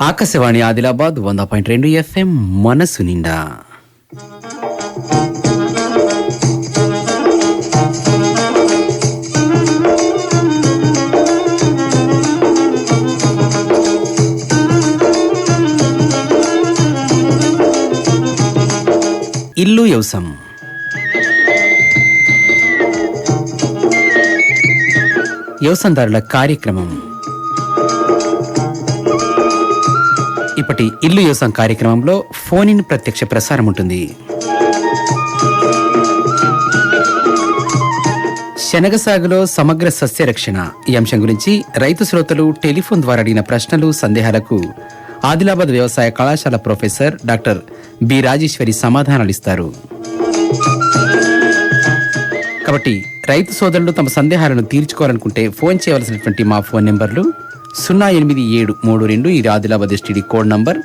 ఆకాశవాణి ఆదిలాబాద్ వంద పాయింట్ రెండు ఎఫ్ఎం మనసు నిండా. ఇల్లు యవసం. వ్యవసాయదారుల కార్యక్రమం. రేపటి ఇల్లు యోసం కార్యక్రమంలో ఫోన్ ఇన్ ప్రత్యక్ష ప్రసారం ఉంటుంది. శనగ సాగులో సమగ్ర సస్య రక్షణ ఈ అంశం గురించి రైతు శ్రోతలు టెలిఫోన్ ద్వారా అడిగిన ప్రశ్నలు సందేహాలకు ఆదిలాబాద్ వ్యవసాయ కళాశాల ప్రొఫెసర్ డాక్టర్ బి రాజేశ్వరి సమాధానాలు ఇస్తారు. కాబట్టి రైతు సోదరులు తమ సందేహాలను తీర్చుకోవాలనుకుంటే ఫోన్ చేయవలసినటువంటి మా ఫోన్ నెంబర్లు సున్నా ఎనిమిది ఏడు మూడు రెండు ఇది ఆదిలాబాద్ ఎస్టీడీ కోడ్ నంబర్.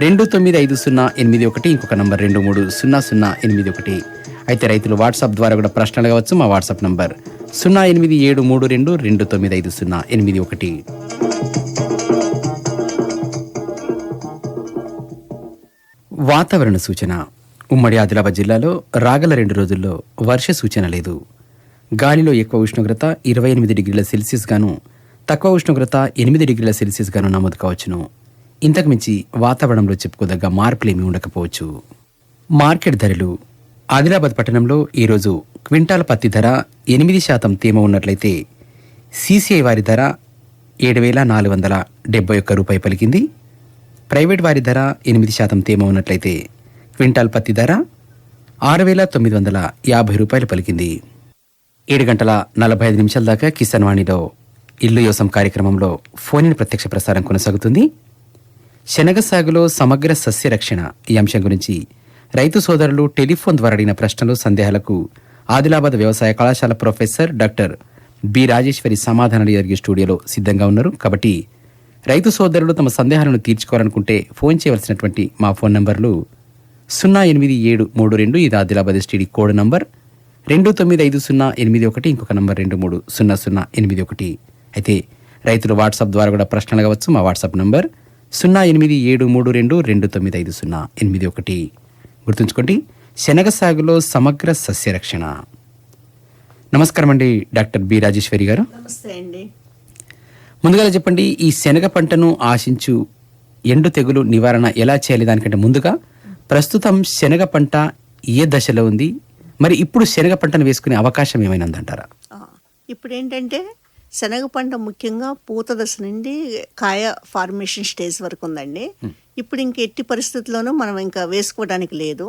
రెండు తొమ్మిది ఐదు సున్నా ఎనిమిది ఒకటి ఇంకొక నంబర్ రెండు మూడు సున్నా సున్నా ఎనిమిది ఒకటి. అయితే రైతులు వాట్సాప్ ద్వారా కూడా ప్రశ్నలు కావచ్చు మా వాట్సాప్ నంబర్. సున్నా ఎనిమిది ఏడు మూడు రెండు రెండు తొమ్మిది ఐదు సున్నా ఎనిమిది ఒకటి. వాతావరణ సూచన. ఉమ్మడి ఆదిలాబాద్ జిల్లాలో రాగల రెండు రోజుల్లో వర్ష సూచన లేదు. గాలిలో ఎక్కువ ఉష్ణోగ్రత ఇరవై ఎనిమిది డిగ్రీల సెల్సియస్ గాను తక్కువ ఉష్ణోగ్రత ఎనిమిది డిగ్రీల సెల్సియస్గాను నమోదు కావచ్చును. ఇంతకు మించి వాతావరణంలో చెప్పుకోదగ్గ మార్పులేమీ ఉండకపోవచ్చు. మార్కెట్ ధరలు. ఆదిలాబాద్ పట్టణంలో ఈరోజు క్వింటాల్ పత్తి ధర ఎనిమిది శాతం తేమ ఉన్నట్లయితే సీసీఐ వారి ధర ఏడు వేల నాలుగు వందల డెబ్బై ఒక్క రూపాయి పలికింది. ప్రైవేట్ వారి ధర ఎనిమిది శాతం తేమ ఉన్నట్లయితే క్వింటాల్ పత్తి ధర ఆరు వేల తొమ్మిది వందల యాభై రూపాయలు పలికింది. ఏడు గంటల నలభై ఐదు నిమిషాల దాకా కిసాన్ వాణిలో ఇల్లు యోసం కార్యక్రమంలో ఫోనిన్ ప్రత్యక్ష ప్రసారం కొనసాగుతుంది. శనగ సాగులో సమగ్ర సస్య రక్షణ ఈ అంశం గురించి రైతు సోదరులు టెలిఫోన్ ద్వారా అడిగిన ప్రశ్నలు సందేహాలకు ఆదిలాబాద్ వ్యవసాయ కళాశాల ప్రొఫెసర్ డాక్టర్ బి రాజేశ్వరి సమాధానాలు జరిగే స్టూడియోలో సిద్ధంగా ఉన్నారు. కాబట్టి రైతు సోదరులు తమ సందేహాలను తీర్చుకోవాలనుకుంటే ఫోన్ చేయవలసినటువంటి మా ఫోన్ నంబర్లు సున్నా ఎనిమిది ఏడు మూడు రెండు ఇది ఆదిలాబాద్ ఎస్టీడీ కోడ్ నంబర్. రెండు తొమ్మిది ఐదు సున్నా ఎనిమిది ఒకటి ఇంకొక నంబర్ రెండు మూడు సున్నా సున్నా ఎనిమిది ఒకటి. అయితే రైతులు వాట్సాప్ ద్వారా కూడా ప్రశ్నలు కావచ్చు మా వాట్సాప్ నంబర్ సున్నా ఎనిమిది ఏడు మూడు రెండు రెండు తొమ్మిది ఐదు సున్నా ఎనిమిది ఒకటి. గుర్తుంచుకోండి శనగ సాగులో సమగ్ర సస్యరక్షణ. నమస్కారం అండి డాక్టర్ బి రాజేశ్వరి గారు. ముందుగా చెప్పండి ఈ శనగ పంటను ఆశించు ఎండు తెగులు నివారణ ఎలా చేయాలి? దానికంటే ముందుగా ప్రస్తుతం శనగ పంట ఏ దశలో ఉంది? మరి ఇప్పుడు శనగ పంటను వేసుకునే అవకాశం ఏమైనా ఉందంటారా? ఇప్పుడు ఏంటంటే శనగ పంట ముఖ్యంగా పూత దశ నుండి కాయ ఫార్మేషన్ స్టేజ్ వరకు ఉందండి. ఇప్పుడు ఇంక ఎట్టి పరిస్థితుల్లోనూ మనం ఇంకా వేసుకోవడానికి లేదు.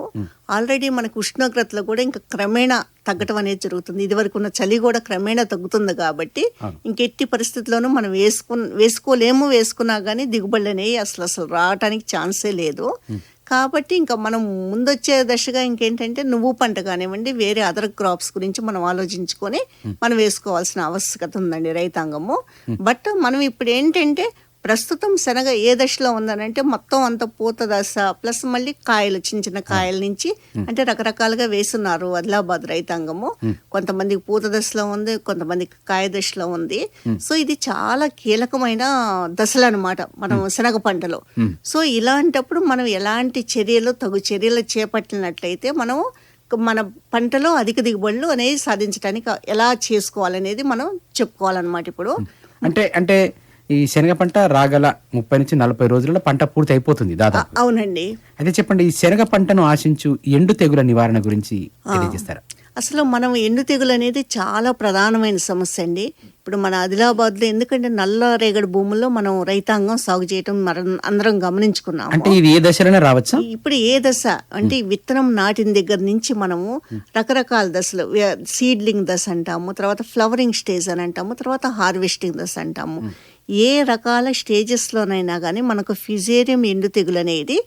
ఆల్రెడీ మనకు ఉష్ణోగ్రతలు కూడా ఇంకా క్రమేణా తగ్గటం అనేది జరుగుతుంది. ఇది వరకు ఉన్న చలి కూడా క్రమేణా తగ్గుతుంది కాబట్టి ఇంకెట్టి పరిస్థితుల్లోనూ మనం వేసుకు వేసుకోలేము వేసుకున్నా కానీ దిగుబడులు అనేవి అసలు అసలు రావడానికి ఛాన్సే లేదు. కాబట్టి ఇంకా మనం ముందొచ్చే దశగా ఇంకేంటంటే నువ్వు పంట కానివ్వండి వేరే అదర్ క్రాప్స్ గురించి మనం ఆలోచించుకొని మనం వేసుకోవాల్సిన ఆవశ్యకత ఉందండి రైతాంగము. బట్ మనం ఇప్పుడు ఏంటంటే ప్రస్తుతం శనగ ఏ దశలో ఉందనంటే మొత్తం అంత పూత దశ ప్లస్ మళ్ళీ కాయలు చిన్న చిన్న కాయల నుంచి అంటే రకరకాలుగా వేస్తున్నారు ఆదిలాబాద్ రైతాంగము. కొంతమందికి పూత దశలో ఉంది కొంతమందికి కాయ దశలో ఉంది. సో ఇది చాలా కీలకమైన దశలు అనమాట మనం శనగ పంటలో. సో ఇలాంటప్పుడు మనం ఎలాంటి చర్యలు తగు చర్యలు చేపట్టినట్లయితే మనము మన పంటలో అధిక దిగుబడులు అనేది సాధించడానికి ఎలా చేసుకోవాలనేది మనం చెప్పుకోవాలన్నమాట ఇప్పుడు. అంటే అంటే ఈ శనగ పంట రాగల ముప్పై నుంచి నలభై రోజులలో పంట పూర్తి అయిపోతుంది దాదాపు. అవునండి. అయితే చెప్పండి ఈ శనగ పంటను ఆశించు ఎండు తెగుల నివారణ గురించి తెలియజేస్తారా? అసలు మనం ఎండు తెగులు అనేది చాలా ప్రధానమైన సమస్య అండి. ఇప్పుడు మన ఆదిలాబాద్లో ఎందుకంటే నల్ల రేగడి భూముల్లో మనం రైతాంగం సాగు చేయటం మనం అందరం గమనించుకున్నాము. అంటే ఇది ఏ దశలోనే రావచ్చా? ఇప్పుడు ఏ దశ? అంటే విత్తనం నాటిన దగ్గర నుంచి మనము రకరకాల దశలు సీడ్లింగ్ దశ అంటాము తర్వాత ఫ్లవరింగ్ స్టేజ్ అని అంటాము తర్వాత హార్వెస్టింగ్ దశ అంటాము. ఏ రకాల స్టేజెస్లోనైనా కానీ మనకు ఫిజేరియం ఎండు తెగులు అనేది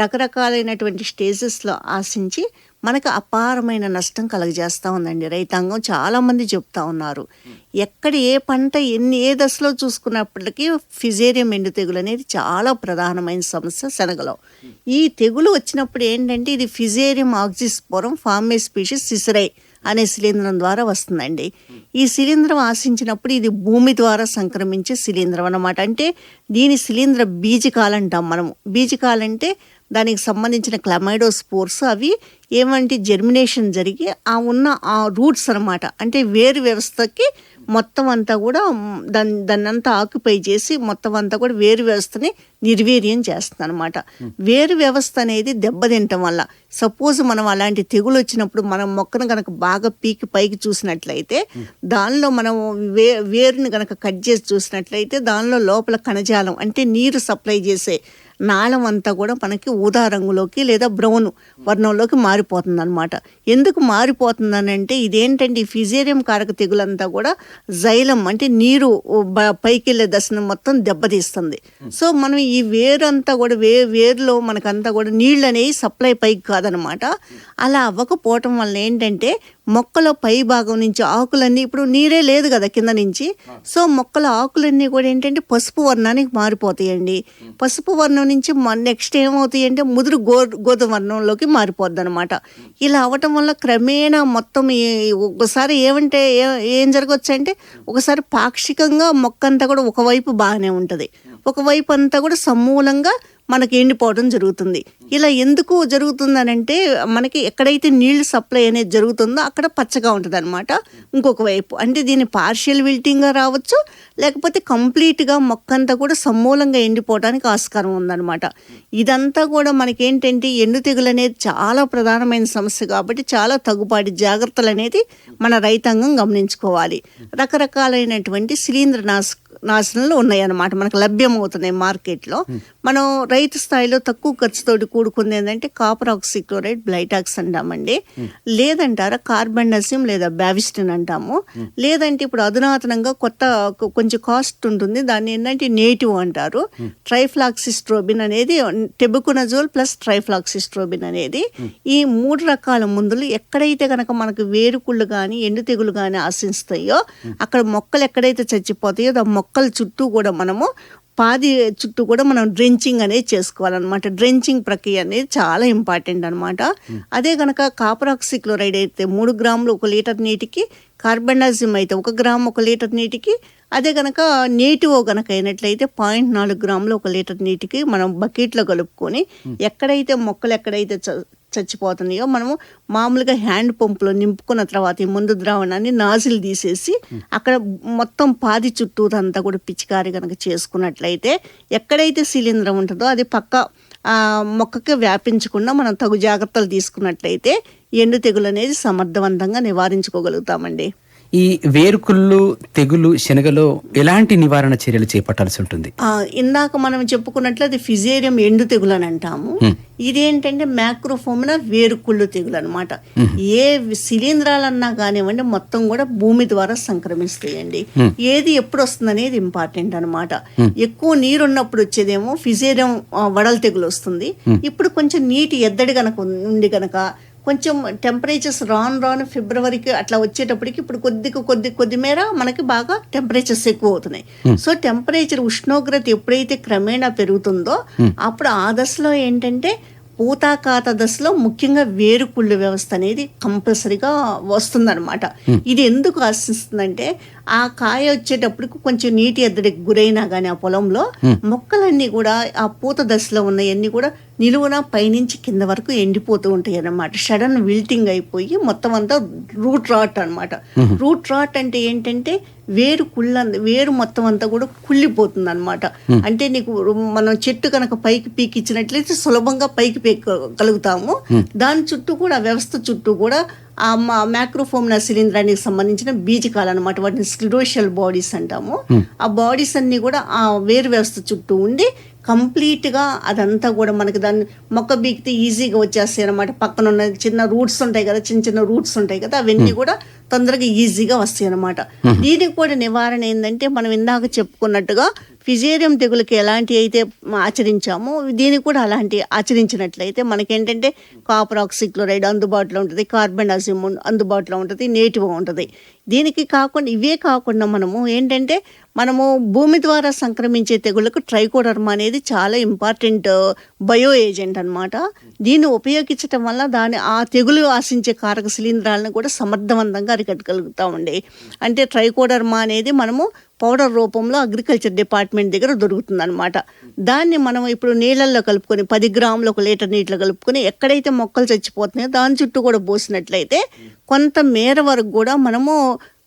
రకరకాలైనటువంటి స్టేజెస్లో ఆశించి మనకు అపారమైన నష్టం కలగజేస్తూ ఉందండి. రైతాంగం చాలామంది చెప్తా ఉన్నారు. ఎక్కడ ఏ ఏ పంట ఎన్ని ఏ దశలో చూసుకున్నప్పటికీ ఫిజేరియం ఎండు తెగులు అనేది చాలా ప్రధానమైన సమస్య శనగలో. ఈ తెగులు వచ్చినప్పుడు ఏంటంటే ఇది ఫిజేరియం ఆక్సిస్పోరం ఫార్మే స్పీషీస్ సిసరై అనే శిలీంధ్రం ద్వారా వస్తుందండి. ఈ శిలీంధ్రం ఆశించినప్పుడు ఇది భూమి ద్వారా సంక్రమించే శిలీంధ్రం అన్నమాట. అంటే దీని శిలీంధ్ర బీజకాలు అంటాం మనము. బీజకాలు అంటే దానికి సంబంధించిన క్లమైడోస్పోర్స్ అవి ఏమంటే జెర్మినేషన్ జరిగి ఆ ఉన్న ఆ రూట్స్ అన్నమాట. అంటే వేరు వ్యవస్థకి మొత్తం అంతా కూడా దాన్ దాన్నంతా ఆక్యుపై చేసి మొత్తం అంతా కూడా వేరు వ్యవస్థని నిర్వీర్యం చేస్తుంది అనమాట వేరు వ్యవస్థ అనేది దెబ్బతింటం వల్ల సపోజ్ మనం అలాంటి తెగులు వచ్చినప్పుడు మనం మొక్కను కనుక బాగా పీకి పైకి చూసినట్లయితే దానిలో మనం వే వేరుని కనుక కట్ చేసి చూసినట్లయితే దానిలో లోపల కణజాలం అంటే నీరు సప్లై చేసే నాళం అంతా కూడా మనకి ఊదా రంగులోకి లేదా బ్రౌన్ వర్ణంలోకి మారిపోతుంది అనమాట ఎందుకు మారిపోతుందని అంటే ఇదేంటంటే ఈ ఫిజేరియం కారక తెగులంతా కూడా జైలం అంటే నీరు పైకి వెళ్ళే దశను మొత్తం దెబ్బతీస్తుంది. సో మనం ఈ వేరంతా కూడా వే వేరులో మనకంతా కూడా నీళ్ళు అనేవి సప్లై పైకి కాదనమాట అలా అవ్వకపోవటం వల్ల ఏంటంటే మొక్కల పై భాగం నుంచి ఆకులన్నీ ఇప్పుడు నీరే లేదు కదా కింద నుంచి. సో మొక్కల ఆకులన్నీ కూడా ఏంటంటే పసుపు వర్ణానికి మారిపోతాయండి. పసుపు వర్ణం నుంచి నెక్స్ట్ ఏమవుతాయి అంటే ముదురు గో గోధుమ వర్ణంలోకి మారిపోద్ది అనమాట ఇలా అవటం వల్ల క్రమేణా మొత్తం ఒకసారి ఏమంటే ఏం జరగచ్చు అంటే ఒకసారి పాక్షికంగా మొక్క అంతా కూడా ఒకవైపు బాగానే ఉంటుంది. ఒకవైపు అంతా కూడా సమూలంగా మనకి ఎండిపోవడం జరుగుతుంది. ఇలా ఎందుకు జరుగుతుందనంటే మనకి ఎక్కడైతే నీళ్ళు సప్లై అనేది జరుగుతుందో అక్కడ పచ్చగా ఉంటుంది అనమాట ఇంకొక వైపు అంటే దీన్ని పార్షియల్ విల్టింగ్గా రావచ్చు లేకపోతే కంప్లీట్గా మొక్క అంతా కూడా సమూలంగా ఎండిపోవడానికి ఆస్కారం ఉందన్నమాట. ఇదంతా కూడా మనకేంటంటే ఎండు తెగులు అనేది చాలా ప్రధానమైన సమస్య కాబట్టి చాలా తగుపాటి జాగ్రత్తలు అనేది మన రైతాంగం గమనించుకోవాలి. రకరకాలైనటువంటి శిలీంద్రనాశ నాశనలు ఉన్నాయన్నమాట. మనకు లభ్యమవుతున్నాయి మార్కెట్లో. మనం రైతు స్థాయిలో తక్కువ ఖర్చుతోటి కూడుకుంది ఏంటంటే కాపర్ ఆక్సిక్లోరైడ్ బ్లైటాక్స్ అంటామండి. లేదంటారా కార్బండసిమ్ లేదా బ్యావిస్టిన్ అంటాము. లేదంటే ఇప్పుడు అధునాతనంగా కొత్త కొంచెం కాస్ట్ ఉంటుంది. దాన్ని ఏంటంటే నేటివ్ అంటారు. ట్రైఫ్లాక్సిస్ట్రోబిన్ అనేది టెబుకునజోల్ ప్లస్ ట్రైఫ్లాక్సిస్ట్రోబిన్ అనేది ఈ మూడు రకాల మందులు ఎక్కడైతే కనుక మనకు వేరుకుళ్ళు కానీ ఎండు తెగులు కానీ ఆశిస్తాయో అక్కడ మొక్కలు ఎక్కడైతే చచ్చిపోతాయో ఆ మొక్కల చుట్టూ కూడా మనము పాది చుట్టూ కూడా మనం డ్రెంచింగ్ అనేది చేసుకోవాలన్నమాట. డ్రెంచింగ్ ప్రక్రియ అనేది చాలా ఇంపార్టెంట్ అనమాట అదే కనుక కాపర్ ఆక్సిక్లోరైడ్ అయితే మూడు గ్రాములు ఒక లీటర్ నీటికి కార్బండాజిమ్ అయితే ఒక గ్రామ్ ఒక లీటర్ నీటికి అదే కనుక నేటివో కనుక అయినట్లయితే పాయింట్ నాలుగు గ్రాములు ఒక లీటర్ నీటికి మనం బకెట్లో కలుపుకొని ఎక్కడైతే మొక్కలు ఎక్కడైతే చచ్చిపోతున్నాయో మనము మామూలుగా హ్యాండ్ పంపులో నింపుకున్న తర్వాత ఈ ముందు ద్రావణాన్ని నాజిల్ తీసేసి అక్కడ మొత్తం పాది చుట్టూరంతా కూడా పిచికారి కనుక చేసుకున్నట్లయితే ఎక్కడైతే శిలీంధ్రం ఉంటుందో అది పక్క మొక్కకి వ్యాపించకుండా మనం తగు జాగ్రత్తలు తీసుకున్నట్లయితే ఎండు తెగులు అనేది సమర్థవంతంగా నివారించుకోగలుగుతామండి. ఈ వేరుకుళ్ళు తెగులు శనగలో ఎలాంటి నివారణ చర్యలు చేపట్టాల్సి ఉంటుంది? ఆ, ఇందాక మనం చెప్పుకున్నట్లు అది ఫిజేరియం ఎండు తెగులు అని అంటాము. ఇదేంటంటే మ్యాక్రోఫోమినా వేరుకుళ్ళు తెగులు అనమాట ఏ శిలీంధ్రాలన్నా కానివ్వండి మొత్తం కూడా భూమి ద్వారా సంక్రమిస్తాయండి. ఏది ఎప్పుడు వస్తుంది అనేది ఇంపార్టెంట్ అనమాట ఎక్కువ నీరు ఉన్నప్పుడు వచ్చేదేమో ఫిజేరియం వడల తెగులు వస్తుంది. ఇప్పుడు కొంచెం నీటి ఎద్దడి గనక ఉంది గనక కొంచెం టెంపరేచర్స్ రాను రాను ఫిబ్రవరికి అట్లా వచ్చేటప్పటికి ఇప్పుడు కొద్దిగా కొద్ది కొద్ది మేర మనకి బాగా టెంపరేచర్స్ ఎక్కువ అవుతున్నాయి. సో టెంపరేచర్ ఉష్ణోగ్రత ఎప్పుడైతే క్రమేణా పెరుగుతుందో అప్పుడు ఆ దశలో ఏంటంటే పూతాకాత దశలో ముఖ్యంగా వేరుకుళ్ళు వ్యవస్థ అనేది కంపల్సరీగా వస్తుందన్నమాట. ఇది ఎందుకు ఆశిస్తుందంటే ఆ కాయ వచ్చేటప్పటికి కొంచెం నీటి ఎద్దడికి గురైనా కానీ ఆ పొలంలో మొక్కలన్నీ కూడా ఆ పూత దశలో ఉన్నవన్నీ కూడా నిలువున పైనుంచి కింద వరకు ఎండిపోతూ ఉంటాయి అన్నమాట సడన్ విల్టింగ్ అయిపోయి మొత్తం అంతా రూట్ రాట్ అన్నమాట. రూట్ రాట్ అంటే ఏంటంటే వేరు కుళ్ళ వేరు మొత్తం అంతా కూడా కుళ్ళిపోతుంది అనమాట అంటే నీకు మనం చెట్టు కనుక పైకి పీకిచ్చినట్లయితే సులభంగా పైకి పీకగలుగుతాము దాని చుట్టూ కూడా వ్యవస్థ చుట్టూ కూడా మ్యాక్రోఫోమ్నా శిలీంధ్రానికి సంబంధించిన బీజకాలు అనమాట వాటిని స్క్లిడోషియల్ బాడీస్ అంటాము. ఆ బాడీస్ అన్ని కూడా ఆ వేరు వ్యవస్థ చుట్టూ ఉండి కంప్లీట్గా అదంతా కూడా మనకి దాన్ని మొక్క బీకితే ఈజీగా వచ్చేస్తాయి అనమాట పక్కన ఉన్న చిన్న రూట్స్ ఉంటాయి కదా చిన్న చిన్న రూట్స్ ఉంటాయి కదా అవన్నీ కూడా తొందరగా ఈజీగా వస్తాయి అనమాట దీనికి కూడా నివారణ ఏంటంటే మనం ఇందాక చెప్పుకున్నట్టుగా ఫిజేరియం తెగులకి ఎలాంటి అయితే ఆచరించామో దీనికి కూడా అలాంటి ఆచరించినట్లయితే మనకేంటంటే కాపర్ ఆక్సిక్లోరైడ్ అందుబాటులో ఉంటుంది కార్బన్ అజిమ్ అందుబాటులో ఉంటుంది నేటివ్ ఉంటుంది. దీనికి కాకుండా ఇవే కాకుండా మనము ఏంటంటే మనము భూమి ద్వారా సంక్రమించే తెగుళ్ళకు ట్రైకోడర్మా అనేది చాలా ఇంపార్టెంట్ uh, బయో ఏజెంట్ అన్నమాట. దీన్ని ఉపయోగించటం వల్ల దాని ఆ తెగులు ఆశించే కారక శిలీంధ్రాలను కూడా సమర్థవంతంగా అరికట్టగలుగుతామండి అంటే ట్రైకోడర్మా అనేది మనము పౌడర్ రూపంలో అగ్రికల్చర్ డిపార్ట్మెంట్ దగ్గర దొరుకుతుంది అనమాట దాన్ని మనం ఇప్పుడు నీళ్ళల్లో కలుపుకొని పది గ్రాములు ఒక లీటర్ నీటిలో కలుపుకొని ఎక్కడైతే మొక్కలు చచ్చిపోతున్నాయో దాని చుట్టూ కూడా పోసినట్లయితే కొంత మేర వరకు కూడా మనము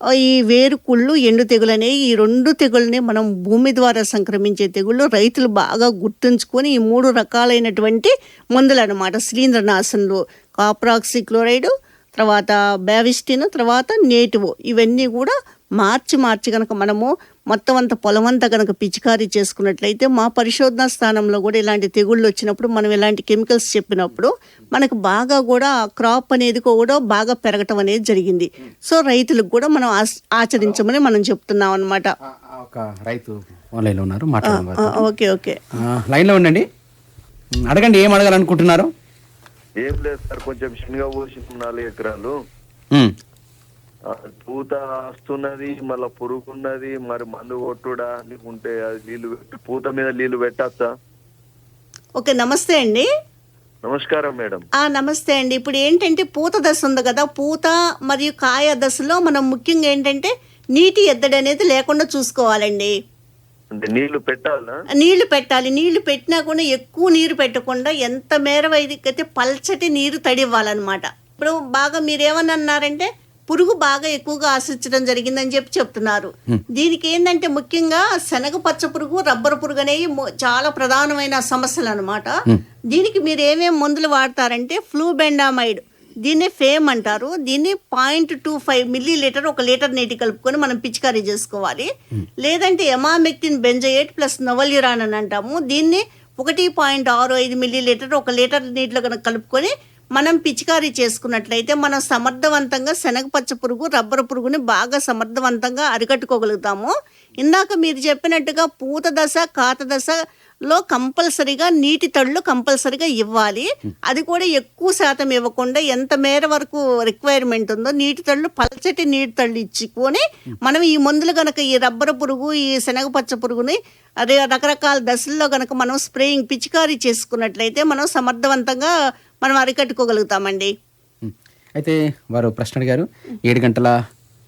ఈ ఈ వేరుకుళ్ళు ఎండు తెగులు అనేవి ఈ రెండు తెగుల్ని మనం భూమి ద్వారా సంక్రమించే తెగుళ్ళు రైతులు బాగా గుర్తుంచుకొని ఈ మూడు రకాలైనటువంటి మందులు అనమాట శిలీంద్రనాశనలు కాప్రాక్సిక్లోరైడ్ తర్వాత బ్యావిస్టిన్ తర్వాత నేటివో. ఇవన్నీ కూడా మార్చి మార్చి కనుక మనము మొత్తం అంత పొలం అంతా కనుక పిచికారీ చేసుకున్నట్లయితే మా పరిశోధనా స్థానంలో కూడా ఇలాంటి తెగుళ్ళు వచ్చినప్పుడు మనం ఇలాంటి కెమికల్స్ చెప్పినప్పుడు మనకు బాగా కూడా క్రాప్ అనేది కూడా బాగా పెరగటం అనేది జరిగింది. సో రైతులకు కూడా మనం ఆచ- ఆచరించమని మనం చెప్తున్నాం అనమాట రైతు ఆన్లైన్లో ఉన్నారు ఓకే ఓకే. లైన్లో ఉండండి. అడగండి ఏం అడగాలనుకుంటున్నారు? ఏం లేదు సార్ కొంచెం శనగ పోసి నాలుగు ఎకరాలు పూత వస్తున్నది మళ్ళా పురుగున్నది మరి మందు కొట్టుడా లేకుంటే అది నీళ్ళు పెట్టి పూత మీద నీళ్ళు పెట్టచ్చా? ఓకే నమస్తే అండి. నమస్కారం మేడం. ఆ నమస్తే అండి. ఇప్పుడు ఏంటంటే పూత దశ ఉంది కదా పూత మరియు కాయ దశలో మనం ముఖ్యంగా ఏంటంటే నీటి ఎద్దడి అనేది లేకుండా చూసుకోవాలండి. అంటే నీళ్ళు పెట్టాలా నీళ్ళు పెట్టాలి. నీళ్ళు పెట్టినా కూడా ఎక్కువ నీరు పెట్టకుండా ఎంత మేర అయితే పల్చటి నీరు తడివ్వాలన్నమాట. ఇప్పుడు బాగా మీరు ఏమని అన్నారంటే పురుగు బాగా ఎక్కువగా ఆశించడం జరిగిందని చెప్పి చెప్తున్నారు. దీనికి ఏంటంటే ముఖ్యంగా శనగ పచ్చ పురుగు రబ్బర్ పురుగు అనేవి చాలా ప్రధానమైన సమస్యలు అనమాట దీనికి మీరు ఏమేం మందులు వాడతారంటే ఫ్లూబెండామైడ్. దీన్ని ఫేమ్ అంటారు. దీన్ని point two five millilitre ఒక లీటర్ నీటి కలుపుకొని మనం పిచికారీ చేసుకోవాలి. లేదంటే ఎమామెక్టిన్ బెంజయేట్ ప్లస్ నొవల్యురాన్ అని అంటాము. దీన్ని ఒకటి పాయింట్ ఆరు ఐదు మిల్లీ లీటర్ ఒక లీటర్ నీటిలో కనుక కలుపుకొని మనం పిచికారీ చేసుకున్నట్లయితే మనం సమర్థవంతంగా శనగపచ్చ పురుగు రబ్బర్ పురుగుని బాగా సమర్థవంతంగా అరికట్టుకోగలుగుతాము. ఇందాక మీరు చెప్పినట్టుగా పూత దశ కాత దశలో కంపల్సరిగా నీటి తడులు కంపల్సరిగా ఇవ్వాలి. అది కూడా ఎక్కువ శాతం ఇవ్వకుండా ఎంత మేర వరకు రిక్వైర్మెంట్ ఉందో నీటి తళ్ళు పల్చటి నీటి తళ్ళు ఇచ్చుకొని మనం ఈ మందులు గనక ఈ రబ్బర్ పురుగు ఈ శనగపచ్చ పురుగుని అదే రకరకాల దశల్లో గనక మనం స్ప్రేయింగ్ పిచికారీ చేసుకున్నట్లయితే మనం సమర్థవంతంగా మనం అరికట్టుకోగలుగుతామండి. అయితే వారు ప్రశ్న అడిగారు ఏడు గంటల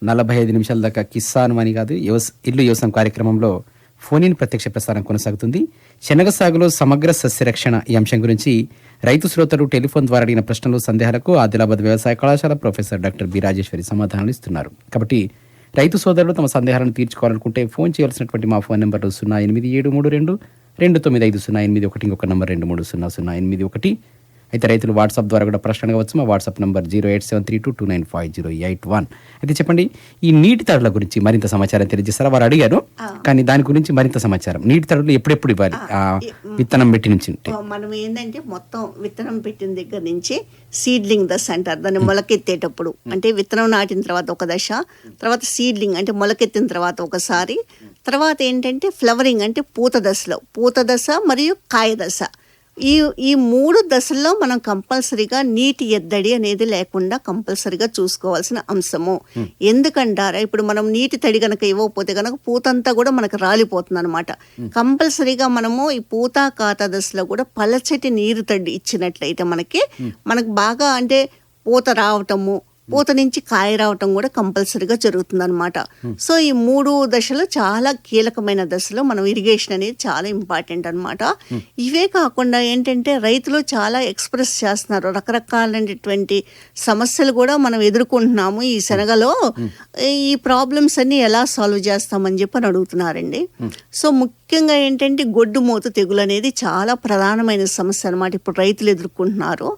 నలభై ఐదు నిమిషాల దాకా కిస్సాన్ అని కాదు యువస్ ఇల్లు వ్యవసాయం కార్యక్రమంలో ఫోన్ ఇన్ ప్రత్యక్ష ప్రసారం కొనసాగుతుంది. శనగ సాగులో సమగ్ర సస్యరక్షణ ఈ అంశం గురించి రైతు శ్రోతలు టెలిఫోన్ ద్వారా అడిగిన ప్రశ్నలు సందేహాలకు ఆదిలాబాద్ వ్యవసాయ కళాశాల ప్రొఫెసర్ డాక్టర్ బి రాజేశ్వరి సమాధానాలు ఇస్తున్నారు. కాబట్టి రైతు సోదరులు తమ సందేహాలను తీర్చుకోవాలనుకుంటే ఫోన్ చేయాల్సినటువంటి మా ఫోన్ నెంబర్లు సున్నా ఎనిమిది ఏడు మూడు రెండు రెండు తొమ్మిది ఐదు సున్నా ఎనిమిది ఒకటి ఇంకొక నంబర్ రెండు మూడు సున్నా సున్నా ఎనిమిది ఒకటి అయితే రైతులు వాట్సాప్ ద్వారా కూడా ప్రశ్న అడగవచ్చు. మా WhatsApp number zero eight seven three two two nine five zero eight one. అయితే చెప్పండి ఈ నీటి తడుల గురించి మరింత సమాచారం తెలియజేస్తారా? వారు అడిగారు కానీ దాని గురించి మరింత సమాచారం. నీటి తడులు ఎప్పుడెప్పుడు ఇవ్వాలి? విత్తనం పెట్టి నుంచి. మనం ఏంటంటే మొత్తం విత్తనం పెట్టిన దగ్గర నుంచి సీడ్లింగ్ దశ అంటారు దాన్ని మొలకెత్తేటప్పుడు. అంటే విత్తనం నాటిన తర్వాత ఒక దశ తర్వాత సీడ్లింగ్ అంటే మొలకెత్తిన తర్వాత ఒకసారి. తర్వాత ఏంటంటే ఫ్లవరింగ్ అంటే పూత దశలో పూత దశ మరియు కాయ దశ. ఈ ఈ మూడు దశల్లో మనం కంపల్సరీగా నీటి ఎద్దడి అనేది లేకుండా కంపల్సరీగా చూసుకోవాల్సిన అంశము. ఎందుకంటారా? ఇప్పుడు మనం నీటి తడి గనక ఇవ్వకపోతే గనక పూతంతా కూడా మనకు రాలిపోతుంది అనమాట కంపల్సరీగా మనము ఈ పూత కాత దశలో కూడా పలచటి నీరు తడి ఇచ్చినట్లయితే మనకి మనకు బాగా అంటే పూత రావటము పూత నుంచి కాయ రావటం కూడా కంపల్సరీగా జరుగుతుంది అనమాట సో ఈ మూడు దశలు చాలా కీలకమైన దశలో. మనం ఇరిగేషన్ అనేది చాలా ఇంపార్టెంట్ అన్నమాట. ఇవే కాకుండా ఏంటంటే రైతులు చాలా ఎక్స్ప్రెస్ చేస్తున్నారు. రకరకాలైనటువంటి సమస్యలు కూడా మనం ఎదుర్కొంటున్నాము ఈ శనగలో. ఈ ప్రాబ్లమ్స్ అన్ని ఎలా సాల్వ్ చేస్తామని చెప్పి అని అడుగుతున్నారండి. సో ముఖ్యంగా ఏంటంటే గొడ్డు మూత తెగులు అనేది చాలా ప్రధానమైన సమస్య అన్నమాట ఇప్పుడు రైతులు ఎదుర్కొంటున్నారు.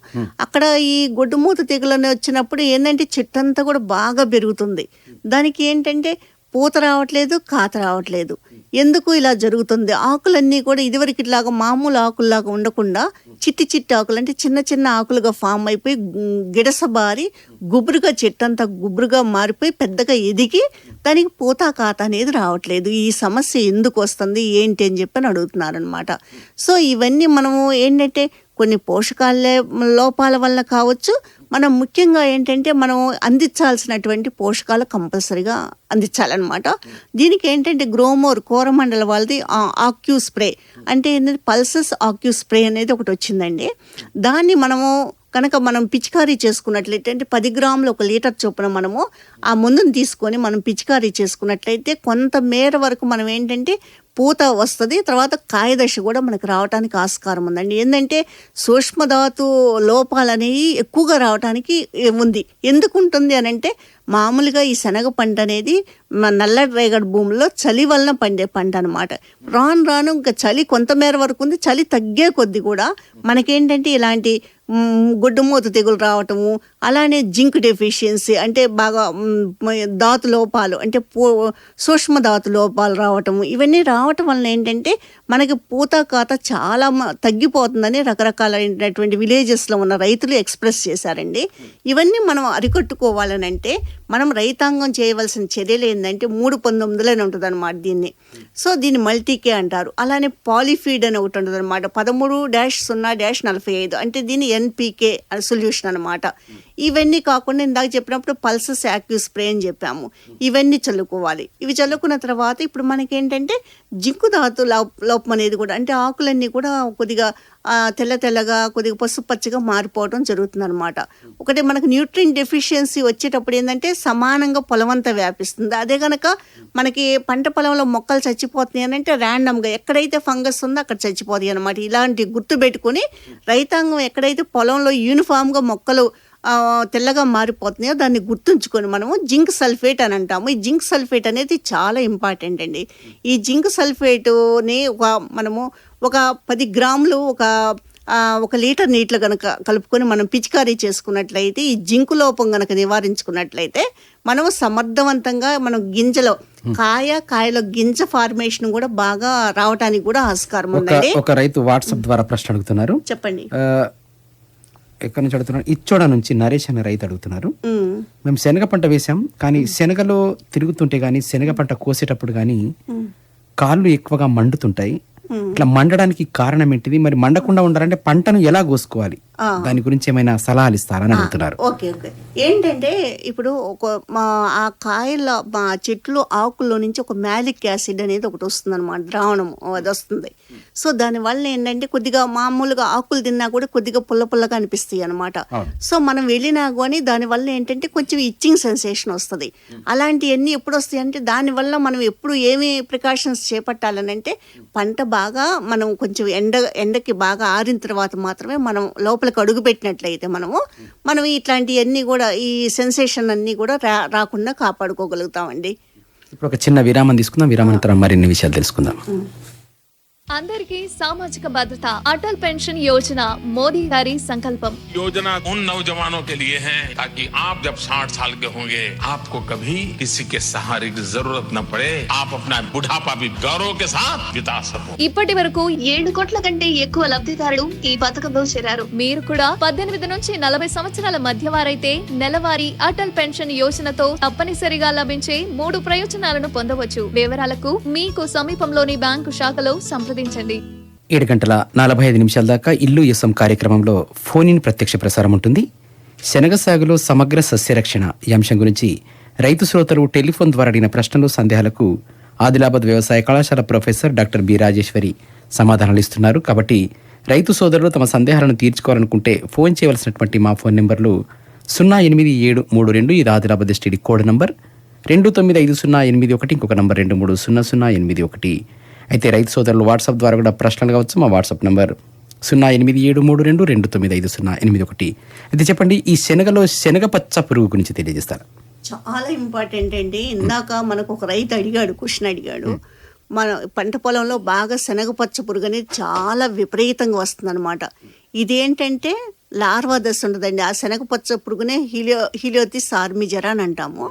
అక్కడ ఈ గొడ్డు మూత తెగులు అనేది వచ్చినప్పుడు ఏంటంటే చెట్టు అంతా కూడా బాగా పెరుగుతుంది. దానికి ఏంటంటే పూత రావట్లేదు కాత రావట్లేదు. ఎందుకు ఇలా జరుగుతుంది? ఆకులన్నీ కూడా ఇదివరకు ఇట్లాగా మామూలు ఆకుల్లాగా ఉండకుండా చిట్టి చిట్టి ఆకులు అంటే చిన్న చిన్న ఆకులుగా ఫామ్ అయిపోయి గిడసబారి గుబురుగా చెట్టు అంతా గుబురుగా మారిపోయి పెద్దగా ఎదిగి దానికి పూత కాత అనేది రావట్లేదు. ఈ సమస్య ఎందుకు వస్తుంది? ఏంటి అని చెప్పి అని అడుగుతున్నారనమాట సో ఇవన్నీ మనము ఏంటంటే కొన్ని పోషకాల లోపాల వల్ల కావచ్చు మనం ముఖ్యంగా ఏంటంటే మనం అందించాల్సినటువంటి పోషకాలు కంపల్సరీగా అందించాలన్నమాట. దీనికి ఏంటంటే గ్రోమోర్ కోరమండల వాళ్ళది ఆక్యూ స్ప్రే అంటే ఏంటంటే పల్సస్ ఆక్యూ స్ప్రే అనేది ఒకటి వచ్చిందండి. దాన్ని మనము కనుక మనం పిచికారీ చేసుకున్నట్లయితే అంటే పది గ్రాములు ఒక లీటర్ చొప్పున మనము ఆ మందును తీసుకొని మనం పిచికారీ చేసుకున్నట్లయితే కొంత మేర వరకు మనం ఏంటంటే పూత వస్తుంది తర్వాత కాయదశ కూడా మనకు రావడానికి ఆస్కారం ఉందండి ఏంటంటే సూక్ష్మధాతు లోపాలు అనేవి ఎక్కువగా రావడానికి ఉంది. ఎందుకు ఉంటుంది అని అంటే మామూలుగా ఈ శనగ పంట అనేది నల్లటి నల్ల రేగడి భూముల్లో చలి వలన పండే పంట అనమాట రాను రాను ఇంకా చలి కొంతమేర వరకు ఉంది చలి తగ్గే కొద్ది కూడా మనకేంటంటే ఇలాంటి మ్, గుడ్డుమూత తెగులు రావటము అలానే జింక్ డెఫిషియన్సీ అంటే బాగా దాతు ధాతు లోపాలు అంటే పూ సూక్ష్మ ధాతు లోపాలు రావటము ఇవన్నీ రావటం వలన ఏంటంటే మనకి పూత కాత చాలా తగ్గిపోతుందని రకరకాలైనటువంటి విలేజెస్లో ఉన్న రైతులు ఎక్స్ప్రెస్ చేశారండి. ఇవన్నీ మనం అరికట్టుకోవాలని అంటే మనం రైతాంగం చేయవలసిన చర్యలు ఏంటంటే మూడు పంతొమ్మిదిలోనే ఉంటుంది అనమాట దీన్ని. సో దీన్ని మల్టీకే అంటారు. అలానే పాలిఫీడ్ అని ఒకటి ఉంటుంది అనమాట పదమూడు డాష్ సున్నా డాష్ నలభై ఐదు అంటే దీన్ని ఎన్పీకే సొల్యూషన్ అనమాట ఇవన్నీ కాకుండా ఇందాక చెప్పినప్పుడు పల్సస్ యాక్టివ్ స్ప్రే అని చెప్పాము. ఇవన్నీ చల్లుకోవాలి. ఇవి చల్లుకున్న తర్వాత ఇప్పుడు మనకేంటంటే జింకు ధాతు లోపం అనేది కూడా అంటే ఆకులన్నీ కూడా కొద్దిగా తెల్ల తెల్లగా కొద్దిగా పసుపు పచ్చగా మారిపోవడం జరుగుతుంది అనమాట ఒకటి మనకు న్యూట్రిన్ డెఫిషియన్సీ వచ్చేటప్పుడు ఏంటంటే సమానంగా పొలమంతా వ్యాపిస్తుంది. అదే కనుక మనకి పంట పొలంలో మొక్కలు చచ్చిపోతున్నాయి అని అంటే ర్యాండమ్గా ఎక్కడైతే ఫంగస్ ఉందో అక్కడ చచ్చిపోతాయి అనమాట ఇలాంటి గుర్తు పెట్టుకుని రైతాంగం ఎక్కడైతే పొలంలో యూనిఫామ్గా మొక్కలు తెల్లగా మారిపోతున్నాయో దాన్ని గుర్తుంచుకొని మనము జింక్ సల్ఫేట్ అని అంటాము. ఈ జింక్ సల్ఫేట్ అనేది చాలా ఇంపార్టెంట్ అండి. ఈ జింక్ సల్ఫేటుని ఒక మనము ఒక పది గ్రాములు ఒక ఒక లీటర్ నీటిలో కనుక కలుపుకొని మనం పిచికారీ చేసుకున్నట్లయితే ఈ జింకు లోపం కనుక నివారించుకున్నట్లయితే మనము సమర్థవంతంగా మనం గింజలో కాయ కాయలో గింజ ఫార్మేషన్ కూడా బాగా రావడానికి కూడా ఆస్కారం ఉందండి. ఒక రైతు వాట్సాప్ ద్వారా ప్రశ్న అడుగుతున్నారు. చెప్పండి. ఎక్కడి నుంచి అడుగుతున్నారు? ఇచ్చోడ నుంచి నరేష్ అనే రైతు అడుగుతున్నారు. మేము. శనగ పంట వేసాం కానీ శనగలో తిరుగుతుంటే కానీ శనగ పంట కోసేటప్పుడు కానీ కాళ్ళు ఎక్కువగా మండుతుంటాయి. ఇట్లా మండడానికి కారణం ఏంటిది? మరి మండకుండా ఉండాలంటే పంటను ఎలా కోసుకోవాలి? దాని గురించి ఏమైనా సలహాలు ఇస్తారని అడుగుతున్నారు. Okay okay. ఏంటంటే ఇప్పుడు ఒక మా ఆ కాయల మా చెట్లు ఆకుల్లో నుంచి ఒక మ్యాలిక్ యాసిడ్ అనేది ఒకటి వస్తుంది అనమాట ద్రావణం అది వస్తుంది. సో దానివల్ల ఏంటంటే కొద్దిగా మామూలుగా ఆకులు తిన్నా కూడా కొద్దిగా పుల్ల పుల్లగా అనిపిస్తాయి అనమాట సో మనం వెళ్ళినా కానీ దానివల్ల ఏంటంటే కొంచెం ఇచ్చింగ్ సెన్సేషన్ వస్తుంది. అలాంటివన్నీ ఎప్పుడు వస్తాయి అంటే దానివల్ల మనం ఎప్పుడు ఏమి ప్రికాషన్స్ చేపట్టాలని అంటే పంట బాగా మనం కొంచెం ఎండ ఎండకి బాగా ఆరిన తర్వాత మాత్రమే మనం లోపలికి అడుగు పెట్టినట్లయితే మనము మనం ఇట్లాంటివన్నీ కూడా ఈ సెన్సేషన్ అన్నీ కూడా రా రాకుండా కాపాడుకోగలుగుతామండి. ఇప్పుడు ఒక చిన్న విరామం తీసుకుందాం. విరామానంతరం మరిన్ని విషయాలు తెలుసుకుందాం. అందరికీ సామాజిక భద్రత అటల్ పెన్షన్ యోజన మోదీ గారి సంకల్పం योजना उन नौजवानों के लिए है ताकि आप जब 60 साल के होंगे आपको कभी किसी के सहारे की जरूरत न पड़े आप अपना बुढ़ापा भी गौरव के साथ बिता सको ఇప్పటి వరకు ఏడు కోట్ల కంటే ఎక్కువ లబ్ధిదారులు ఈ పథకంలో చేరారు మీరు కూడా పద్దెనిమిది నుంచి నలభై సంవత్సరాల మధ్య వారైతే నెలవారీ అటల్ పెన్షన్ యోజనతో తప్పనిసరిగా లభించే మూడు ప్రయోజనాలను పొందవచ్చు వివరాలకు మీకు సమీపంలోని బ్యాంకు శాఖలో సంప్రదించండి ఏడు గంటల నలభై ఐదు నిమిషాల దాకా ఇల్లు యుసం కార్యక్రమంలో ఫోన్ ఇన్ ప్రత్యక్ష ప్రసారం ఉంటుంది. శనగ సాగులో సమగ్ర సస్యరక్షణ ఈ అంశం గురించి రైతు శ్రోతలు టెలిఫోన్ ద్వారా అడిగిన ప్రశ్నలు సందేహాలకు ఆదిలాబాద్ వ్యవసాయ కళాశాల ప్రొఫెసర్ డాక్టర్ బి రాజేశ్వరి సమాధానాలు ఇస్తున్నారు. కాబట్టి రైతు సోదరులు తమ సందేహాలను తీర్చుకోవాలనుకుంటే ఫోన్ చేయవలసినటువంటి మా ఫోన్ నెంబర్లు సున్నా ఎనిమిది ఏడు మూడు రెండు ఇది ఆదిలాబాద్ ఎస్టీడీ కోడ్ నంబర్. రెండు తొమ్మిది ఐదు సున్నా ఎనిమిది ఒకటి ఇంకొక నంబర్ రెండు మూడు సున్నా సున్నా ఎనిమిది ఒకటి. అయితే రైతు సోదరులు వాట్సాప్ ద్వారా కూడా ప్రశ్నలు కావచ్చు. మా వాట్సాప్ నంబర్ సున్నా ఎనిమిది ఏడు మూడు రెండు రెండు తొమ్మిది ఐదు సున్నా ఎనిమిది ఒకటి. అయితే చెప్పండి ఈ శనగలో శనగ పచ్చ పురుగు గురించి తెలియజేస్తారు? చాలా ఇంపార్టెంట్ అండి. ఇందాక మనకు ఒక రైతు అడిగాడు క్వశ్చన్ అడిగాడు. మన పంట పొలంలో బాగా శనగపచ్చ పురుగు అనేది చాలా విపరీతంగా వస్తుందన్నమాట. ఇదేంటంటే లార్వా దశ ఉంటుందండి ఆ శనగపచ్చ పురుగునే హీలియో హీలియోతిస్ ఆర్మిజరా అని అంటాము.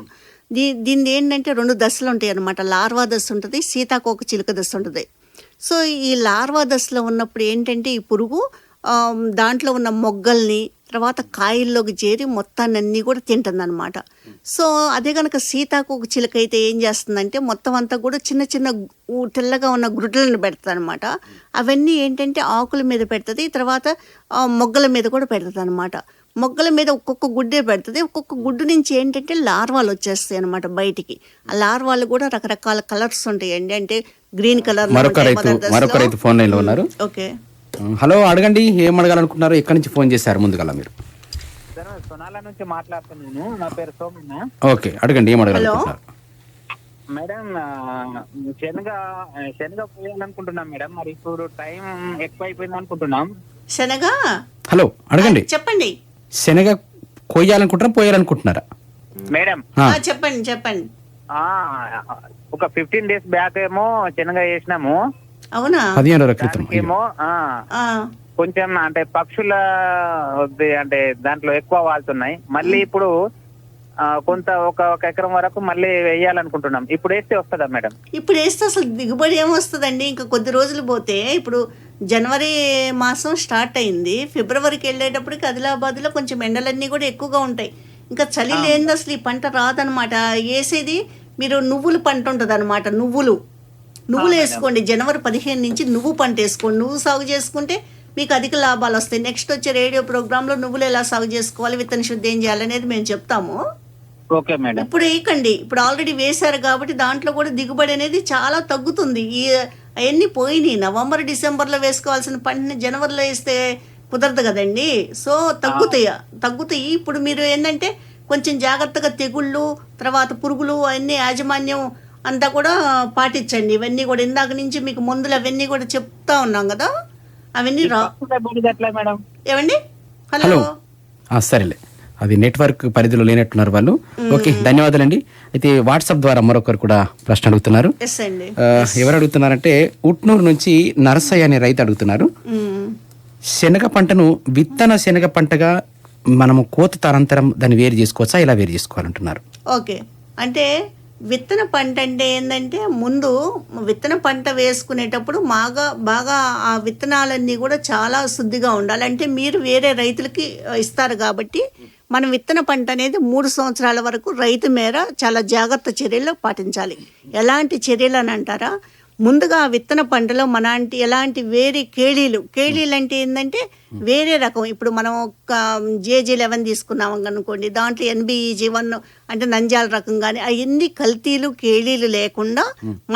దీ దీన్ని ఏంటంటే రెండు దశలు ఉంటాయి అన్నమాట లార్వా దశ ఉంటుంది సీతాకోక చిలుక దశ ఉంటుంది. సో ఈ లార్వా దశలో ఉన్నప్పుడు ఏంటంటే ఈ పురుగు దాంట్లో ఉన్న మొగ్గల్ని తర్వాత కాయల్లోకి చేరి మొత్తాన్ని అన్నీ కూడా తింటుందన్నమాట. సో అదే కనుక సీతాకోక చిలుక అయితే ఏం చేస్తుందంటే మొత్తం అంతా కూడా చిన్న చిన్న తెల్లగా ఉన్న గుడ్లను పెడుతుంది అనమాట అవన్నీ ఏంటంటే ఆకుల మీద పెడుతుంది తర్వాత మొగ్గల మీద కూడా పెడుతుంది అనమాట మొగ్గల మీద ఒక్కొక్క గుడ్డే పెడుతుంది. ఒక్కొక్క గుడ్డు నుంచి ఏంటంటే లార్వాలు వచ్చేస్తాయి అనమాట బయటికి. ఆ లార్వాలు కూడా రకరకాల కలర్స్ ఉంటాయండి. అంటే గ్రీన్ కలర్ మరొక రైతు మరొక రైతు ఫోన్ లైన్లో ఉన్నారు. ఓకే. హలో అడగండి ఏం అడగాలనుకుంటున్నారు? ఎక్కడి నుంచి ఫోన్ చేశారు ముందుగల మీరు? సొనాల నుంచి మాట్లాడుతున్నాను నా పేరు సోమన్న ఓకే అడగండి ఏం అడగాలనుకుంటున్నారు? మేడం శనగ శనగ పోయాలనుకుంటున్నాం మేడం. మరి ఇప్పుడు టైం ఎక్కువ అయిపోయింది అనుకుంటున్నాం శనగ? హలో అడగండి. చెప్పండి. శనగ కొయ్యాలనుకుంటున్నారా పోయాలనుకుంటున్నారా? మేడం. ఆ, చెప్పండి చెప్పండి. ఆ, ఒక ఫిఫ్టీన్ డేస్ బ్యాక్ ఏమో శనగ వేసినాము. అవునా? పదిహేను రోజుల క్రితం అయ్యో. ఏమో ఆ, కొంచెం అంటే పక్షుల అంటే దాంట్లో ఎక్కువ వాళ్తున్నాయి. మళ్ళీ ఇప్పుడు ఆ, కొంత ఒక ఒక ఎకరం వరకు మళ్ళీ వేయాలనుకుంటున్నాం. ఇప్పుడు వేస్తే వస్తుందా మేడం? ఇప్పుడు వేస్తే అసలు దిగుబడి ఏమొస్తుందండి? ఇంకా కొద్ది రోజులు పోతే ఇప్పుడు జనవరి మాసం స్టార్ట్ అయింది. ఫిబ్రవరికి వెళ్ళేటప్పటికి ఆదిలాబాద్లో కొంచెం ఎండలన్నీ కూడా ఎక్కువగా ఉంటాయి. ఇంకా చలి లేనిది అసలు ఈ పంట రాదనమాట వేసేది మీరు నువ్వులు పంట ఉంటుంది అనమాట నువ్వులు నువ్వులు వేసుకోండి. జనవరి పదిహేను నుంచి నువ్వు పంట వేసుకోండి. నువ్వు సాగు చేసుకుంటే మీకు అధిక లాభాలు వస్తాయి. నెక్స్ట్ వచ్చే రేడియో ప్రోగ్రాంలో నువ్వులు ఎలా సాగు చేసుకోవాలి విత్తన శుద్ధి ఏం చేయాలనేది మేము చెప్తాము. Okay madam. ఇప్పుడు వేయకండి. ఇప్పుడు ఆల్రెడీ వేశారు కాబట్టి దాంట్లో కూడా దిగుబడి అనేది చాలా తగ్గుతుంది. ఈ అవన్నీ పోయినాయి. నవంబర్ డిసెంబర్లో వేసుకోవాల్సిన పంటని జనవరిలో వేస్తే కుదరదు కదండి. సో తగ్గుతాయి? తగ్గుతాయి. ఇప్పుడు మీరు ఏంటంటే కొంచెం జాగ్రత్తగా తెగుళ్ళు తర్వాత పురుగులు అవన్నీ యాజమాన్యం అంతా కూడా పాటించండి. ఇవన్నీ కూడా ఇందాక నుంచి మీకు మందులు అవన్నీ కూడా చెప్తా ఉన్నాం కదా. అవన్నీ రా ఏమండి హలో. హలో. ఆ, సరేలే. అది నెట్వర్క్ పరిధిలో లేనట్టున్నారు వాళ్ళు. ఓకే ధన్యవాదాలండి. అయితే వాట్సాప్ ద్వారా మరొకరు కూడా ప్రశ్న అడుగుతున్నారు. ఎవరు అడుగుతున్నారంటే ఉట్నూరు నుంచి నరసయ్య అనే రైతు అడుగుతున్నారు. శనగ పంటను విత్తన శనగ పంటగా మనము కోత తరంతరం దాన్ని వేరు చేసుకోవచ్చా ఇలా వేరు చేసుకోవాలంటున్నారు? ఓకే. అంటే విత్తన పంట అంటే ఏంటంటే ముందు విత్తన పంట వేసుకునేటప్పుడు బాగా బాగా ఆ విత్తనాలన్నీ కూడా చాలా శుద్ధిగా ఉండాలి. అంటే మీరు వేరే రైతులకి ఇస్తారు కాబట్టి మనం విత్తన పంట అనేది మూడు సంవత్సరాల వరకు రైతు మేర చాలా జాగ్రత్త చర్యలు పాటించాలి. ఎలాంటి చర్యలు అని అంటారా ముందుగా విత్తన పంటలో మనంటి ఎలాంటి వేరే కేళీలు కేళీలు అంటే ఏంటంటే వేరే రకం. ఇప్పుడు మనం ఒక జేజీ లెవెన్ తీసుకున్నాం అనుకోండి దాంట్లో ఎన్బిఈజీ వన్ అంటే నంజాల రకం కానీ అవన్నీ కల్తీలు కేళీలు లేకుండా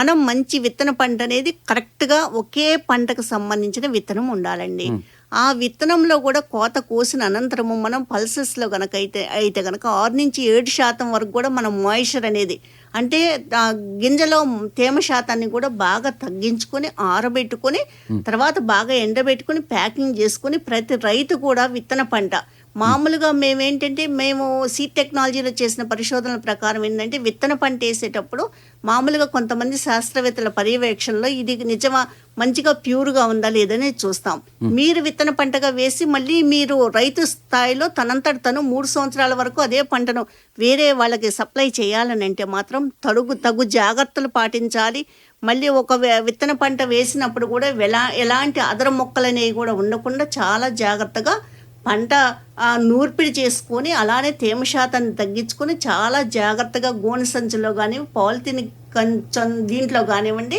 మనం మంచి విత్తన పంట అనేది కరెక్ట్గా ఒకే పంటకు సంబంధించిన విత్తనం ఉండాలండి. ఆ విత్తనంలో కూడా కోత కోసిన అనంతరము మనం పల్సెస్లో గనక అయితే అయితే గనక ఆరు నుంచి ఏడు శాతం వరకు కూడా మనం మాయిశ్చర్ అనేది అంటే ఆ గింజలో తేమ శాతాన్ని కూడా బాగా తగ్గించుకొని ఆరబెట్టుకొని తర్వాత బాగా ఎండబెట్టుకొని ప్యాకింగ్ చేసుకొని ప్రతి రైతు కూడా విత్తన పంట. మామూలుగా మేమేంటంటే మేము సీడ్ టెక్నాలజీలో చేసిన పరిశోధనల ప్రకారం ఏంటంటే విత్తన పంట వేసేటప్పుడు మామూలుగా కొంతమంది శాస్త్రవేత్తల పర్యవేక్షణలో ఇది నిజమా మంచిగా ప్యూర్గా ఉందా లేదని చూస్తాం. మీరు విత్తన పంటగా వేసి మళ్ళీ మీరు రైతు స్థాయిలో తనంతట తను మూడు సంవత్సరాల వరకు అదే పంటను వేరే వాళ్ళకి సప్లై చేయాలని అంటే మాత్రం తడుగు తగు జాగ్రత్తలు పాటించాలి. మళ్ళీ ఒక విత్తన పంట వేసినప్పుడు కూడా ఎలా ఎలాంటి అదర మొక్కలు అనేవి కూడా ఉండకుండా చాలా జాగ్రత్తగా పంట నూర్పిడి చేసుకొని అలానే తేమ శాతాన్ని తగ్గించుకొని చాలా జాగ్రత్తగా గోనె సంచులో కానీ పాలిథిన్ కొంచెం దీంట్లో కానివ్వండి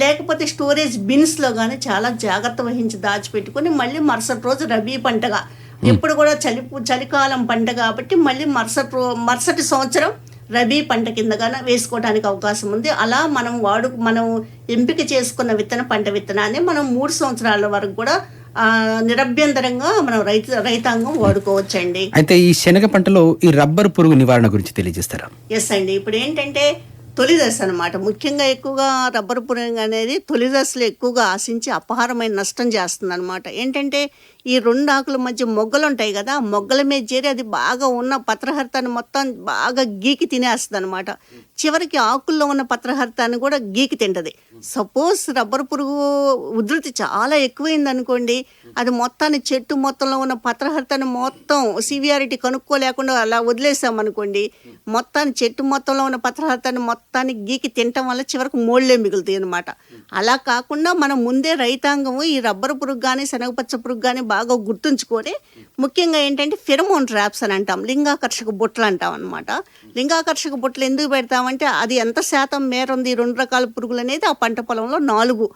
లేకపోతే స్టోరేజ్ బిన్స్లో కానీ చాలా జాగ్రత్త వహించి దాచిపెట్టుకొని మళ్ళీ మరుసటి రోజు రబీ పంటగా. ఎప్పుడు కూడా చలి చలికాలం పంట కాబట్టి మళ్ళీ మరుసటి రో మరుసటి సంవత్సరం రబీ పంట కిందగానే వేసుకోవడానికి అవకాశం ఉంది. అలా మనం వాడు మనం ఎంపిక చేసుకున్న విత్తన పంట విత్తనాన్ని మనం మూడు సంవత్సరాల వరకు కూడా నిరభ్యంతరంగా మనం రైతు రైతాంగం వాడుకోవచ్చండి. అయితే ఈ శనగ పంటలో ఈ రబ్బరు పురుగు నివారణ గురించి తెలియజేస్తారా? ఎస్ అండి. ఇప్పుడు ఏంటంటే తొలి దశ అనమాట ముఖ్యంగా ఎక్కువగా రబ్బర్ పురుగు అనేది తొలి దశలో ఎక్కువగా ఆశించి అపహారమైన నష్టం చేస్తుంది అనమాట ఏంటంటే ఈ రెండు ఆకుల మధ్య మొగ్గలు ఉంటాయి కదా ఆ మొగ్గల మీద చేరి అది బాగా ఉన్న పత్రహరితాన్ని మొత్తం బాగా గీకి తినేస్తుంది అనమాట చివరికి ఆకుల్లో ఉన్న పత్రహరితాన్ని కూడా గీకి తింటది. సపోజ్ రబ్బర్ పురుగు ఉధృతి చాలా ఎక్కువైంది అనుకోండి అది మొత్తాన్ని చెట్టు మొత్తంలో ఉన్న పత్రహరితాన్ని మొత్తం సివియారిటీ కనుక్కోలేకుండా అలా వదిలేసామనుకోండి మొత్తాన్ని చెట్టు మొత్తంలో ఉన్న పత్రహరితాన్ని మొత్తాన్ని గీకి తినటం వల్ల చివరకు మోళ్ళే మిగులుతాయి అనమాట అలా కాకుండా మనం ముందే రైతాంగము ఈ రబ్బరు పురుగు కానీ శనగపచ్చ పురుగు కానీ బాగా గుర్తుంచుకొని ముఖ్యంగా ఏంటంటే ఫెరమోన్ ట్రాప్స్ అని అంటాం. లింగాకర్షక బుట్టలు అంటాం అనమాట లింగాకర్షక బుట్టలు ఎందుకు పెడతామంటే అది ఎంత శాతం మేర ఉంది రెండు రకాల పురుగులు అనేది ఆ పంట పొలంలో నాలుగు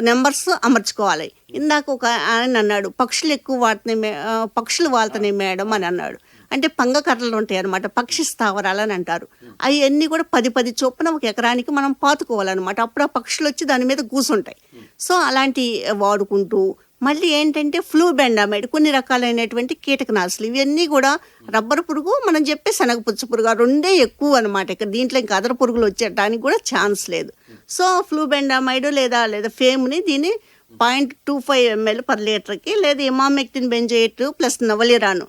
నెంబర్స్ అమర్చుకోవాలి. ఇందాక ఒక ఆయన అన్నాడు పక్షులు ఎక్కువ వాడుతున్నాయి మే- పక్షులు వాళ్తున్నాయి మేడం అని అన్నాడు. అంటే పంగ కర్రలు ఉంటాయి అనమాట పక్షి స్థావరాలు అని అంటారు. అవన్నీ కూడా పది పది చొప్పున ఒక ఎకరానికి మనం పాతుకోవాలన్నమాట. అప్పుడు ఆ పక్షులు వచ్చి దాని మీద కూసుంటాయి. సో అలాంటి వాడుకుంటూ మళ్ళీ ఏంటంటే ఫ్లూ బెండామైడ్ కొన్ని రకాలైనటువంటి కీటకనాశులు ఇవన్నీ కూడా రబ్బర్ పురుగు మనం చెప్పే శనగపుచ్చ పురుగు రెండే ఎక్కువ అనమాట ఇక్కడ దీంట్లో ఇంకా అదర పురుగులు వచ్చేటానికి కూడా ఛాన్స్ లేదు. సో ఫ్లూ బెండామైడ్ లేదా లేదా ఫేమ్ని దీన్ని point two five ML per లీటర్కి లేదా ఇమామెక్టిన్ బెంజేట్ ప్లస్ నవలిరాను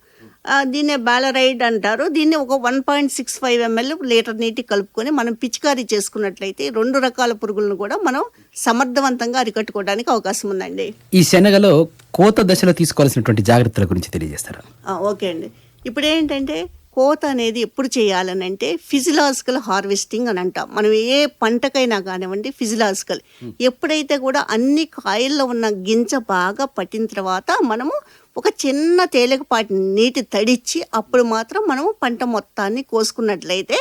దీన్నే బాలరైడ్ అంటారు. దీన్ని ఒక one point six five ML litre నీటి కలుపుకొని మనం పిచికారీ చేసుకున్నట్లయితే రెండు రకాల పురుగులను కూడా మనం సమర్థవంతంగా అరికట్టుకోవడానికి అవకాశం ఉందండి. ఈ శనగలో కోత దశలో తీసుకోవాల్సినటువంటి జాగ్రత్తల గురించి తెలియజేస్తారా? ఓకే అండి. ఇప్పుడు ఏంటంటే కోత అనేది ఎప్పుడు చేయాలని అంటే ఫిజిలాజికల్ హార్వెస్టింగ్ అని అంటాం. మనం ఏ పంటకైనా కానివ్వండి ఫిజిలాజికల్. ఎప్పుడైతే కూడా అన్ని కాయల్లో ఉన్న గింజ బాగా పట్టిన తర్వాత మనము ఒక చిన్న తేలికపాటి నీటి తడిచ్చి అప్పుడు మాత్రం మనము పంట మొత్తాన్ని కోసుకున్నట్లయితే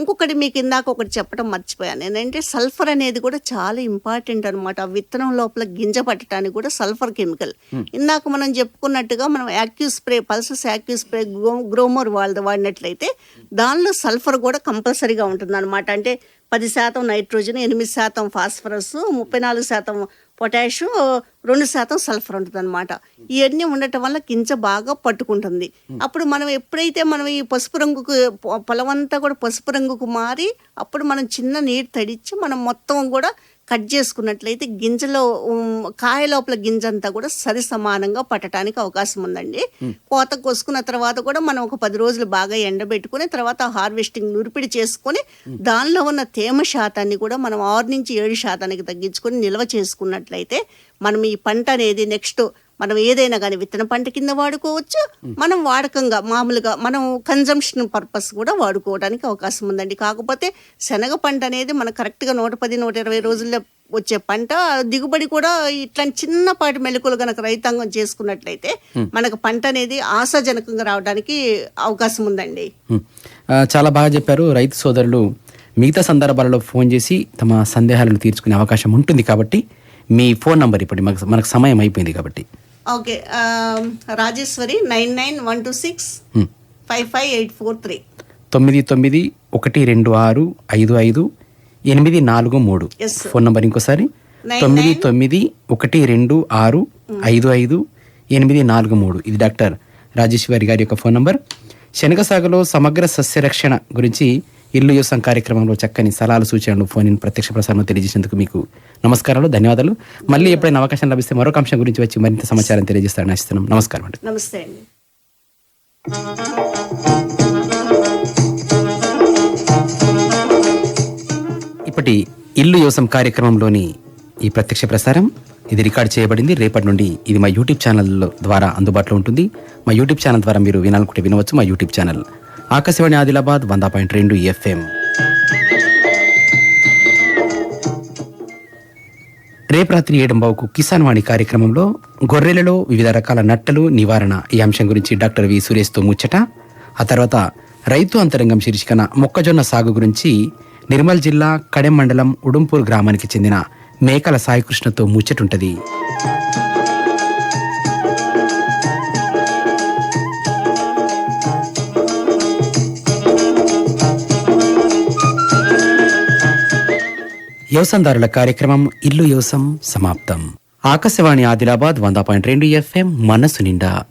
ఇంకొకటి మీకు ఇందాక ఒకటి చెప్పడం మర్చిపోయాను. ఏంటంటే సల్ఫర్ అనేది కూడా చాలా ఇంపార్టెంట్ అనమాట ఆ విత్తనం లోపల గింజ పట్టడానికి కూడా సల్ఫర్ కెమికల్. ఇందాక మనం చెప్పుకున్నట్టుగా మనం యాక్యూ స్ప్రే పల్సస్ యాక్యూ స్ప్రే గ్రోమోర్ వాళ్ళది వాడినట్లయితే దానిలో సల్ఫర్ కూడా కంపల్సరీగా ఉంటుంది అనమాట అంటే పది శాతం నైట్రోజన్ ఎనిమిది శాతం ఫాస్ఫరస్ ముప్పై నాలుగు శాతం పొటాషు రెండు శాతం సల్ఫర్ ఉంటుంది అనమాట ఇవన్నీ ఉండటం వల్ల గింజ బాగా పట్టుకుంటుంది. అప్పుడు మనం ఎప్పుడైతే మనం ఈ పసుపు రంగుకు పొ- పొలం అంతా కూడా పసుపు రంగుకు మారి అప్పుడు మనం చిన్న నీరు తడిచి మనం మొత్తం కూడా కట్ చేసుకున్నట్లయితే గింజలో కాయ లోపల గింజ అంతా కూడా సరి సమానంగా పట్టడానికి అవకాశం ఉందండి. కోత కోసుకున్న తర్వాత కూడా మనం ఒక పది రోజులు బాగా ఎండబెట్టుకుని తర్వాత హార్వెస్టింగ్ నురిపిడి చేసుకొని దానిలో ఉన్న తేమ శాతాన్ని కూడా మనం ఆరు నుంచి ఏడు శాతానికి తగ్గించుకొని నిల్వ చేసుకున్నట్లయితే మనం ఈ పంట అనేది నెక్స్ట్ మనం ఏదైనా కానీ విత్తన పంట కింద వాడుకోవచ్చు. మనం వాడకంగా మామూలుగా మనం కన్జంప్షన్ పర్పస్ కూడా వాడుకోవడానికి అవకాశం ఉందండి. కాకపోతే శనగ పంట అనేది మన కరెక్ట్గా నూట పది నూట ఇరవై రోజుల్లో వచ్చే పంట దిగుబడి కూడా ఇట్లాంటి చిన్నపాటి మెలకులు గనక రైతాంగం చేసుకున్నట్లయితే మనకు పంట అనేది ఆశాజనకంగా రావడానికి అవకాశం ఉందండి. చాలా బాగా చెప్పారు. రైతు సోదరులు మిగతా సందర్భాలలో ఫోన్ చేసి తమ సందేహాలను తీర్చుకునే అవకాశం ఉంటుంది కాబట్టి మీ ఫోన్ నంబర్ ఇప్పుడు మనకు మనకు సమయం అయిపోయింది కాబట్టి. Okay Rajeshwari nine nine one two six. Five five eight four three తొమ్మిది తొమ్మిది ఒకటి రెండు ఆరు ఐదు ఐదు ఎనిమిది నాలుగు మూడు. ఫోన్ నంబర్ ఇంకోసారి తొమ్మిది. తొమ్మిది ఒకటి రెండు ఆరు ఐదు ఐదు ఎనిమిది నాలుగు మూడు ఇది డాక్టర్ రాజేశ్వరి గారి యొక్క ఫోన్ నంబర్ శనగ సాగులో సమగ్ర సస్య రక్షణ గురించి ఇల్లు యోసం కార్యక్రమంలో చక్కని సలహాలు సూచనలు ఫోన్ ఇన్ ప్రత్యక్ష ప్రసారం తెలియజేసినందుకు మీకు నమస్కారాలు ధన్యవాదాలు. మళ్ళీ ఎప్పుడైనా అవకాశం లభిస్తే మరొక అంశం గురించి వచ్చి మరింత సమాచారం తెలియజేస్తారని ఆశిస్తున్నాం. నమస్కారం అండి. నమస్తే ఇప్పటి ఇల్లు యోసం కార్యక్రమంలోని ఈ ప్రత్యక్ష ప్రసారం ఇది రికార్డ్ చేయబడింది. రేపటి నుండి ఇది మా యూట్యూబ్ ఛానల్ ద్వారా అందుబాటులో ఉంటుంది. మా యూట్యూబ్ ఛానల్ ద్వారా మీరు వినాలనుకుంటే వినవచ్చు. మా యూట్యూబ్ ఛానల్ ఆకాశవాణి ఆదిలాబాద్ వంద పాయింట్ రెండు ఎఫ్ఎం. రేపు రాత్రి ఏడంబావుకు కిసాన్ వాణి కార్యక్రమంలో గొర్రెలలో వివిధ రకాల నట్టలు నివారణ ఈ అంశం గురించి డాక్టర్ వి సురేష్తో ముచ్చట. ఆ తర్వాత రైతు అంతరంగం శీర్షికన మొక్కజొన్న సాగు గురించి నిర్మల్ జిల్లా కడెం మండలం ఉడుంపూర్ గ్రామానికి చెందిన మేకల సాయికృష్ణతో ముచ్చటుంటది. యోసందారుల కార్యక్రమం ఇల్లు యోసం సమాప్తం. ఆకాశవాణి ఆదిలాబాద్ వంద పాయింట్ రెండు ఎఫ్ఎం మనసు నిండా.